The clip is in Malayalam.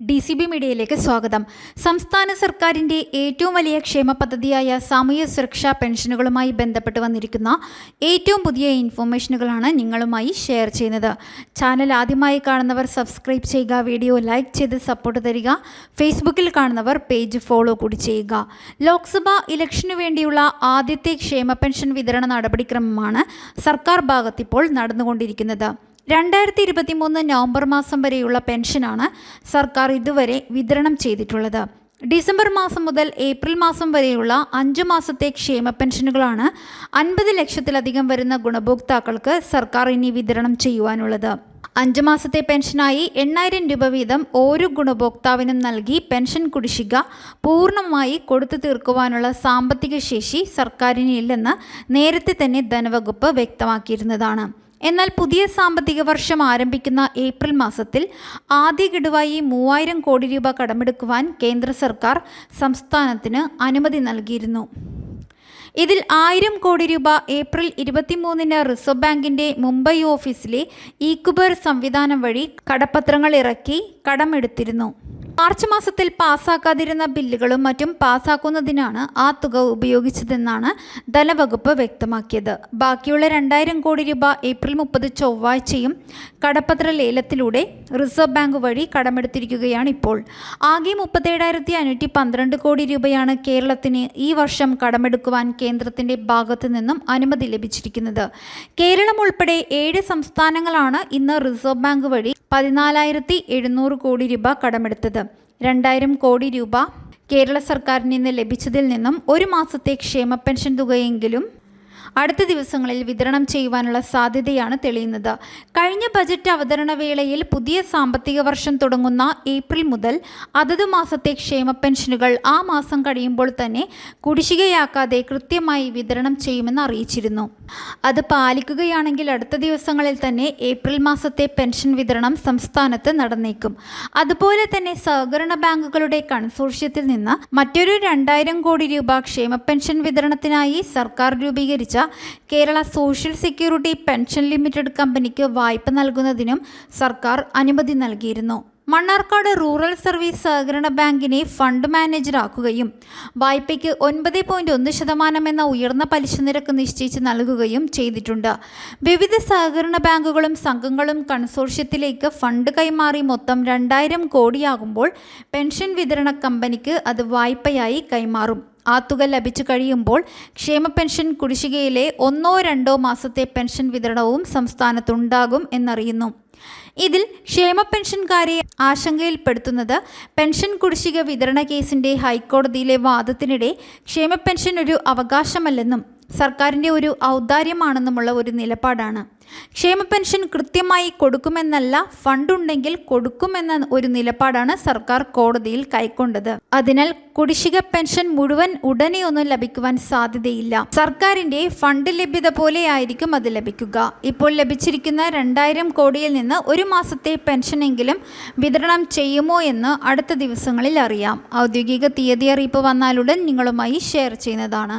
ഡി സി ബി മീഡിയയിലേക്ക് സ്വാഗതം. സംസ്ഥാന സർക്കാരിന്റെ ഏറ്റവും വലിയ ക്ഷേമ പദ്ധതിയായ സാമൂഹ്യ സുരക്ഷാ പെൻഷനുകളുമായി ബന്ധപ്പെട്ട് വന്നിരിക്കുന്ന ഏറ്റവും പുതിയ ഇൻഫോർമേഷനുകളാണ് നിങ്ങളുമായി ഷെയർ ചെയ്യുന്നത്. ചാനൽ ആദ്യമായി കാണുന്നവർ സബ്സ്ക്രൈബ് ചെയ്യുക വീഡിയോ ലൈക്ക് ചെയ്ത് സപ്പോർട്ട് തരിക ഫേസ്ബുക്കിൽ കാണുന്നവർ പേജ് ഫോളോ കൂടി ചെയ്യുക. ലോക്സഭാ ഇലക്ഷനു വേണ്ടിയുള്ള ആദ്യത്തെ ക്ഷേമ പെൻഷൻ വിതരണ നടപടിക്രമമാണ് സർക്കാർ ഭാഗത്തിപ്പോൾ നടന്നുകൊണ്ടിരിക്കുന്നത്. രണ്ടായിരത്തി ഇരുപത്തി മൂന്ന് നവംബർ മാസം വരെയുള്ള പെൻഷനാണ് സർക്കാർ ഇതുവരെ വിതരണം ചെയ്തിട്ടുള്ളത്. ഡിസംബർ മാസം മുതൽ ഏപ്രിൽ മാസം വരെയുള്ള അഞ്ചു മാസത്തെ ക്ഷേമ പെൻഷനുകളാണ് അൻപത് ലക്ഷത്തിലധികം വരുന്ന ഗുണഭോക്താക്കൾക്ക് സർക്കാർ ഇനി വിതരണം ചെയ്യുവാനുള്ളത്. അഞ്ച് മാസത്തെ പെൻഷനായി എണ്ണായിരം രൂപ വീതം ഓരോ ഗുണഭോക്താവിനും നൽകി പെൻഷൻ കുടിശ്ശിക പൂർണമായി കൊടുത്തു തീർക്കുവാനുള്ള സാമ്പത്തിക ശേഷി സർക്കാരിന് ഇല്ലെന്ന് നേരത്തെ തന്നെ ധനവകുപ്പ് വ്യക്തമാക്കിയിരുന്നതാണ്. എന്നാൽ പുതിയ സാമ്പത്തിക വർഷം ആരംഭിക്കുന്ന ഏപ്രിൽ മാസത്തിൽ ആദ്യ ഗഡുവായി മൂവായിരം കോടി രൂപ കടമെടുക്കുവാൻ കേന്ദ്ര സർക്കാർ സംസ്ഥാനത്തിന് അനുമതി നൽകിയിരുന്നു. ഇതിൽ ആയിരം കോടി രൂപ ഏപ്രിൽ ഇരുപത്തിമൂന്നിന് റിസർവ് ബാങ്കിന്റെ മുംബൈ ഓഫീസിലെ ഈക്കുബർ സംവിധാനം വഴി കടപ്പത്രങ്ങൾ ഇറക്കി കടമെടുത്തിരുന്നു. മാർച്ച് മാസത്തിൽ പാസ്സാക്കാതിരുന്ന ബില്ലുകളും മറ്റും പാസ്സാക്കുന്നതിനാണ് ആ തുക ഉപയോഗിച്ചതെന്നാണ് ധനവകുപ്പ് വ്യക്തമാക്കിയത്. ബാക്കിയുള്ള രണ്ടായിരം കോടി രൂപ ഏപ്രിൽ മുപ്പത് ചൊവ്വാഴ്ചയും കടപ്പത്ര ലേലത്തിലൂടെ റിസർവ് ബാങ്ക് വഴി കടമെടുത്തിരിക്കുകയാണ് ഇപ്പോൾ. ആകെ മുപ്പത്തേഴായിരത്തി അഞ്ഞൂറ്റി പന്ത്രണ്ട് കോടി രൂപയാണ് കേരളത്തിന് ഈ വർഷം കടമെടുക്കുവാൻ കേന്ദ്രത്തിന്റെ ഭാഗത്തു നിന്നും അനുമതി ലഭിച്ചിരിക്കുന്നത്. കേരളം ഉൾപ്പെടെ ഏഴ് സംസ്ഥാനങ്ങളാണ് ഇന്ന് റിസർവ് ബാങ്ക് വഴി പതിനാലായിരത്തി എഴുന്നൂറ് കോടി രൂപ കടമെടുത്തത്. രണ്ടായിരം കോടി രൂപ കേരള സർക്കാരിൽ നിന്ന് ലഭിച്ചതിൽ നിന്നും ഒരു മാസത്തെ ക്ഷേമ പെൻഷൻ തുകയെങ്കിലും അടുത്ത ദിവസങ്ങളിൽ വിതരണം ചെയ്യുവാനുള്ള സാധ്യതയാണ് തെളിയുന്നത്. കഴിഞ്ഞ ബജറ്റ് അവതരണ വേളയിൽ പുതിയ സാമ്പത്തിക വർഷം തുടങ്ങുന്ന ഏപ്രിൽ മുതൽ അതത് മാസത്തെ ക്ഷേമ പെൻഷനുകൾ ആ മാസം കഴിയുമ്പോൾ തന്നെ കുടിശ്ശികയാക്കാതെ കൃത്യമായി വിതരണം ചെയ്യുമെന്ന് അറിയിച്ചിരുന്നു. അത് പാലിക്കുകയാണെങ്കിൽ അടുത്ത ദിവസങ്ങളിൽ തന്നെ ഏപ്രിൽ മാസത്തെ പെൻഷൻ വിതരണം സംസ്ഥാനത്ത് നടന്നേക്കും. അതുപോലെ തന്നെ സഹകരണ ബാങ്കുകളുടെ കൺസോർഷ്യത്തിൽ നിന്ന് മറ്റൊരു രണ്ടായിരം കോടി രൂപ ക്ഷേമ പെൻഷൻ വിതരണത്തിനായി സർക്കാർ രൂപീകരിച്ച Kerala social security pension limited കമ്പനിക്ക് വായ്പ നൽകുന്നതിനും സർക്കാർ അനുമതി നൽകിയിരുന്നു. മണ്ണാർക്കാട് റൂറൽ സർവീസ് സഹകരണ ബാങ്കിനെ ഫണ്ട് മാനേജറാക്കുകയും വായ്പയ്ക്ക് ഒൻപത് പോയിന്റ് ഒന്ന് ശതമാനം എന്ന ഉയർന്ന പലിശ നിരക്ക് നിശ്ചയിച്ച് നൽകുകയും ചെയ്തിട്ടുണ്ട്. വിവിധ സഹകരണ ബാങ്കുകളും സംഘങ്ങളും കൺസോർഷ്യത്തിലേക്ക് ഫണ്ട് കൈമാറി മൊത്തം രണ്ടായിരം കോടിയാകുമ്പോൾ പെൻഷൻ വിതരണ കമ്പനിക്ക് അത് വായ്പയായി കൈമാറും. ആ തുക ലഭിച്ചു കഴിയുമ്പോൾ ക്ഷേമ പെൻഷൻ കുടിശ്ശികയിലെ ഒന്നോ രണ്ടോ മാസത്തെ പെൻഷൻ വിതരണവും സംസ്ഥാനത്തുണ്ടാകും എന്നറിയുന്നു. ഇതിൽ ക്ഷേമ പെൻഷൻകാരെ ആശങ്കയിൽപ്പെടുത്തുന്നത് പെൻഷൻ കുടിശ്ശിക വിതരണ കേസിന്റെ ഹൈക്കോടതിയിലെ വാദത്തിനിടെ ക്ഷേമ പെൻഷൻ ഒരു അവകാശമല്ലെന്നും സർക്കാരിന്റെ ഒരു ഔദാര്യമാണെന്നുമുള്ള ഒരു നിലപാടാണ്. ക്ഷേമ പെൻഷൻ കൃത്യമായി കൊടുക്കുമെന്നല്ല ഫണ്ടുണ്ടെങ്കിൽ കൊടുക്കുമെന്ന ഒരു നിലപാടാണ് സർക്കാർ കോടതിയിൽ കൈക്കൊണ്ടത്. അതിനാൽ കുടിശ്ശിക പെൻഷൻ മുഴുവൻ ഉടനെ ഒന്നും ലഭിക്കുവാൻ സാധ്യതയില്ല. സർക്കാരിന്റെ ഫണ്ട് ലഭ്യത പോലെയായിരിക്കും അത് ലഭിക്കുക. ഇപ്പോൾ ലഭിച്ചിരിക്കുന്ന രണ്ടായിരം കോടിയിൽ നിന്ന് ഒരു മാസത്തെ പെൻഷനെങ്കിലും വിതരണം ചെയ്യുമോ എന്ന് അടുത്ത ദിവസങ്ങളിൽ അറിയാം. ഔദ്യോഗിക തീയതി അറിയിപ്പ് വന്നാലുടൻ നിങ്ങളുമായി ഷെയർ ചെയ്യുന്നതാണ്.